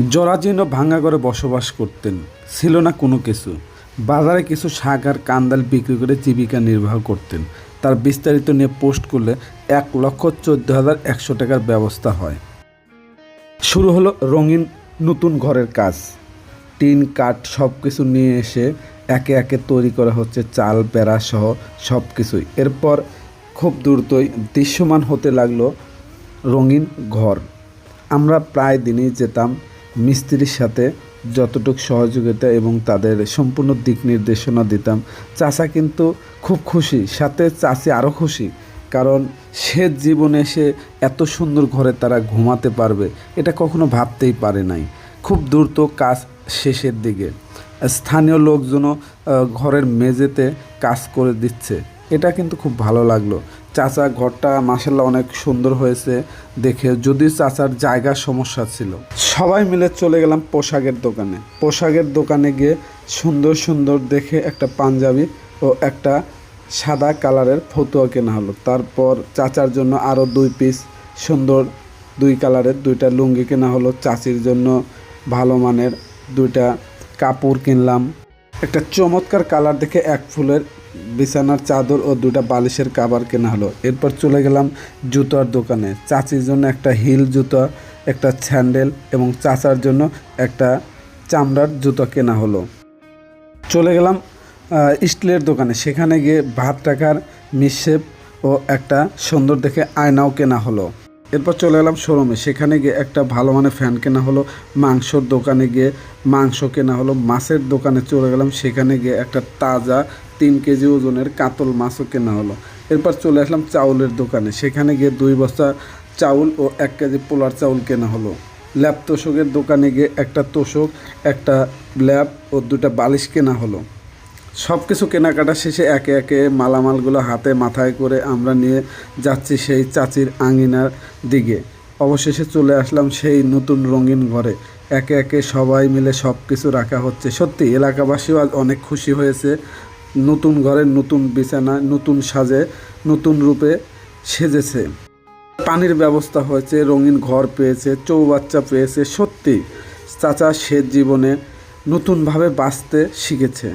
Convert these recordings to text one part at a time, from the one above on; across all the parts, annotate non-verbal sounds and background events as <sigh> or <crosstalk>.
জরাজীর্ণ ভাঙ্গা ঘরে বসবাস করতেন। ছিল না কোনো কিছু। বাজারে কিছু শাক আর কান্দাল বিক্রি করে জীবিকা নির্বাহ করতেন। তার বিস্তারিত নিয়ে পোস্ট করলে এক লক্ষ চোদ্দ হাজার একশো টাকার ব্যবস্থা হয়। শুরু হলো রঙিন নতুন ঘরের কাজ। টিন, কাঠ সব কিছু নিয়ে এসে একে একে তৈরি করা হচ্ছে চাল, বেড়া সহ সব কিছুই এরপর খুব দ্রুতই দৃশ্যমান হতে লাগল রঙিন ঘর। আমরা প্রায় দিনই যেতাম মিস্ত্রির সাথে যতটুকু সহযোগিতা এবং তাদের সম্পূর্ণ দিক নির্দেশনা দিতাম। চাচা কিন্তু খুব খুশি, সাথে চাচি আরও খুশি, কারণ সে জীবনে সে এত সুন্দর ঘরে তারা ঘুমাতে পারবে, এটা কখনো ভাবতেই পারে নাই। খুব দ্রুত কাজ শেষের দিকে। স্থানীয় লোকজনও ঘরের মেঝেতে কাজ করে দিচ্ছে। এটা কিন্তু খুব ভালো লাগল। চাচা ঘরটা মাসাল্লাহ অনেক সুন্দর হয়েছে দেখে, যদি চাচার জায়গার সমস্যা ছিল। সবাই মিলে চলে গেলাম পোশাকের দোকানে। পোশাকের দোকানে গিয়ে সুন্দর সুন্দর দেখে একটা পাঞ্জাবি ও একটা সাদা কালারের ফতুয়া কেনা হলো। তারপর চাচার জন্য আরও দুই পিস সুন্দর দুই কালারের দুইটা লুঙ্গি কেনা হলো। চাচির জন্য ভালো মানের দুইটা কাপড় কিনলাম। একটা চমৎকার কালার দেখে এক ফুলের বিছানার চাদর ও দুটা বালিশের কাবার কেনা হলো। এরপর চলে গেলাম জুতার দোকানে। চাচির জন্য একটা হিল জুতা, একটা স্যান্ডেল এবং চাচার জন্য একটা চামড়ার জুতা কেনা হলো। চলে গেলাম স্টিলের দোকানে। সেখানে গিয়ে ভাত টাকার মিসেপ ও একটা সুন্দর দেখে আয়নাও কেনা হলো। এরপর চলে গেলাম শোরুমে। সেখানে গিয়ে একটা ভালো মানের ফ্যান কেনা হলো, মাংসর দোকানে গিয়ে মাংস কেনা হলো। মাছের দোকানে চলে গেলাম। সেখানে গিয়ে একটা তাজা তিন কেজি ওজনের কাতল মাছও কেনা হলো। এরপর চলে আসলাম চাউলের দোকানে। সেখানে গিয়ে দুই বস্তা চাউল ও এক কেজি পোলার চাউল কেনা হলো। ল্যাপ তোষকের দোকানে গিয়ে একটা তোষক, একটা ল্যাপ ও দুটা বালিশ কেনা হলো। সব কিছু কেনাকাটা শেষে একে একে মালামালগুলো হাতে মাথায় করে আমরা নিয়ে যাচ্ছি সেই চাচির আঙিনার দিকে। অবশেষে চলে আসলাম সেই নতুন রঙিন ঘরে। একে একে সবাই মিলে সব কিছু রাখা হচ্ছে। সত্যি, এলাকাবাসীও আজ অনেক খুশি হয়েছে। নতুন ঘরের নতুন বিছানা নতুন সাজে, নতুন রূপে সেজেছে। পানির ব্যবস্থা হয়েছে, রঙিন ঘর পেয়েছে, চৌবাচ্চা পেয়েছে, সত্যি চাচা সে জীবনে নতুনভাবে বাঁচতে শিখেছে।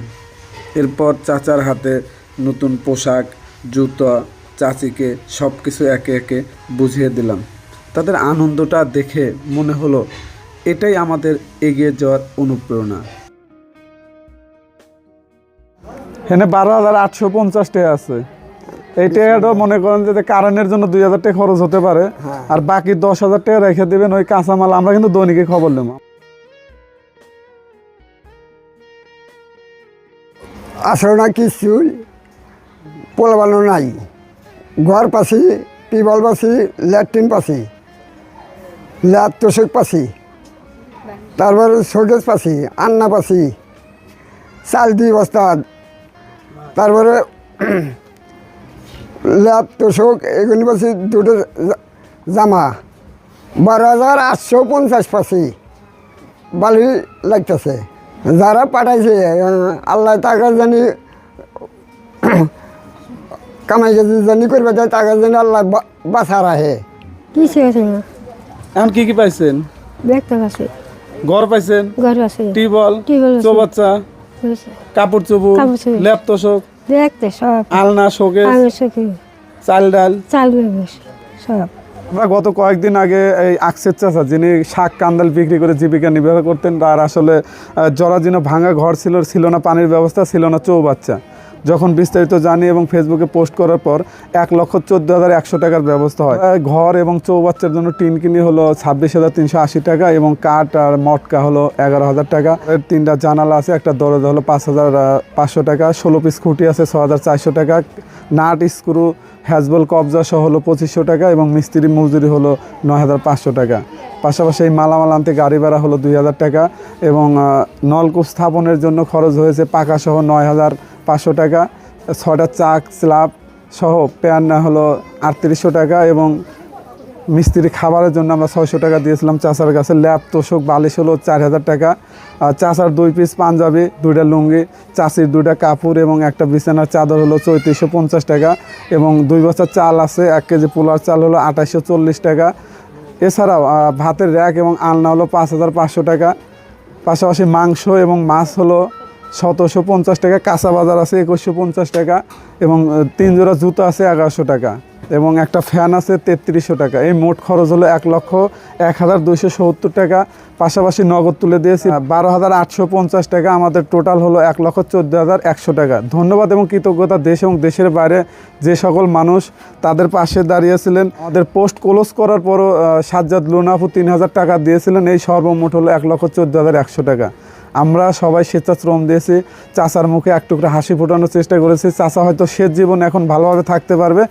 এরপর চাচার হাতে নতুন পোশাক, জুতো, চাচিকে সব কিছু একে একে বুঝিয়ে দিলাম। তাদের আনন্দটা দেখে মনে হলো, এটাই আমাদের এগিয়ে যাওয়ার অনুপ্রেরণা। এখানে বারো হাজার আটশো পঞ্চাশ টাকা আছে। এই টাকাটা মনে করেন যে কারেন্টের জন্য দুই হাজার টাকা খরচ হতে পারে। আর বাকি দশ হাজার টাকা রেখে দেবেন ওই কাঁচামাল আমরা কিন্তু দৈনিকে খবর নেব। আসলে না কিছু পোলাবানো নাই। ঘর পাশি টিবল পাশি ল্যাট্রিন পাশি ল্যাব তোষক পাশি তারপরে শোকেজ পাশি আন্না পাশি চাল দুই বস্তা তারপরে <clears throat> ল্যাব তোষক এগুলি পাশি দুটো জামা বারো হাজার আটশো পঞ্চাশ পাশি বালি লাগতেছে। যারা পাঠাইছে আল্লাহ টাকা জানি <clears throat> কামাই যদি জানি করবে দেয় টাকা জানি আল্লাহ বা- বাঁচা রাখে। কিছু আছে এখন কি কি পাইছেন? ঘর পাইছেন? ঘর আছে। টিবল টিউবওয়েল আছে। চৌবাচ্চা? কাপড় চোপড়। ল্যাপ তোষক দেখতে সব। আলনা শোকেস চাল ডাল। চাল সব। আমরা গত কয়েকদিন আগে এই আকসের চাষা যিনি শাক কান্দাল বিক্রি করে জীবিকা নির্বাহ করতেন তার আসলে জরাজীর্ণ ভাঙা ঘর ছিল ছিল না পানির ব্যবস্থা ছিল না চৌবাচ্চা। যখন বিস্তারিত জানি এবং ফেসবুকে পোস্ট করার পর এক লক্ষ চোদ্দ হাজার একশো টাকার ব্যবস্থা হয়। ঘর এবং চৌবাচ্চার জন্য টিন কিনি হলো ছাব্বিশ হাজার তিনশো আশি টাকা এবং কাঠ আর মটকা হলো এগারো হাজার টাকা। এর তিনটা জানালা আছে, একটা দরজা হলো পাঁচ হাজার পাঁচশো টাকা, ষোলো পিস খুঁটি আছে ছ হাজার চারশো টাকা, নাট, স্ক্রু, হ্যাজবল, কবজা সহ হলো পঁচিশশো টাকা এবং মিস্ত্রি মজুরি হলো নয় হাজার পাঁচশো টাকা। পাশাপাশি এই মালামাল আনতে গাড়ি ভাড়া হলো দুই হাজার টাকা এবং নলকূপ স্থাপনের জন্য খরচ হয়েছে পাকা সহ নয় হাজার পাঁচশো টাকা ছটা চাক স্ল্যাব সহ প্যান্না হলো আটত্রিশশো টাকা এবং মিস্ত্রি খাবারের জন্য আমরা ছয়শো টাকা দিয়েছিলাম চাচার কাছে। ল্যাব, তোষক, বালিশ হলো চার হাজার টাকা চাচার দুই পিস পাঞ্জাবি, দুইটা লুঙ্গি, চাষির দুইটা কাপড় এবং একটা বিছানার চাদর হলো চৌত্রিশশো পঞ্চাশ টাকা এবং দুই বছর চাল আছে, এক কেজি পোলার চাল হলো আঠাশশো চল্লিশ টাকা। এছাড়াও ভাতের র্যাক এবং আলনা হলো পাঁচ হাজার পাঁচশো টাকা। পাশাপাশি মাংস এবং মাছ হলো সতেরোশো পঞ্চাশ টাকা, কাঁচা বাজার আছে একুশশো পঞ্চাশ টাকা এবং তিন জোড়া জুতো আছে এগারোশো টাকা এবং একটা ফ্যান আছে তেত্রিশশো টাকা। এই মোট খরচ হলো এক লক্ষ এক হাজার দুইশো সত্তর টাকা। পাশাপাশি নগদ তুলে দিয়েছি বারো হাজার আটশো পঞ্চাশ টাকা। আমাদের টোটাল হলো এক লক্ষ চোদ্দ হাজার একশো টাকা। ধন্যবাদ এবং কৃতজ্ঞতা দেশ এবং দেশের বাইরে যে সকল মানুষ তাদের পাশে দাঁড়িয়েছিলেন। আমাদের পোস্ট ক্লোজ করার পরও সাজ্জাদ লুনাফু তিন হাজার টাকা দিয়েছিলেন। এই সর্বমোট হলো এক লক্ষ চোদ্দ হাজার একশো টাকা। আমরা সবাই স্বেচ্ছাশ্রম দিয়েছি। চাচার মুখে এক টুকরা হাসি ফোটানোর চেষ্টা করেছি। চাচা হয়তো শেষ জীবন এখন ভালোভাবে থাকতে পারবে।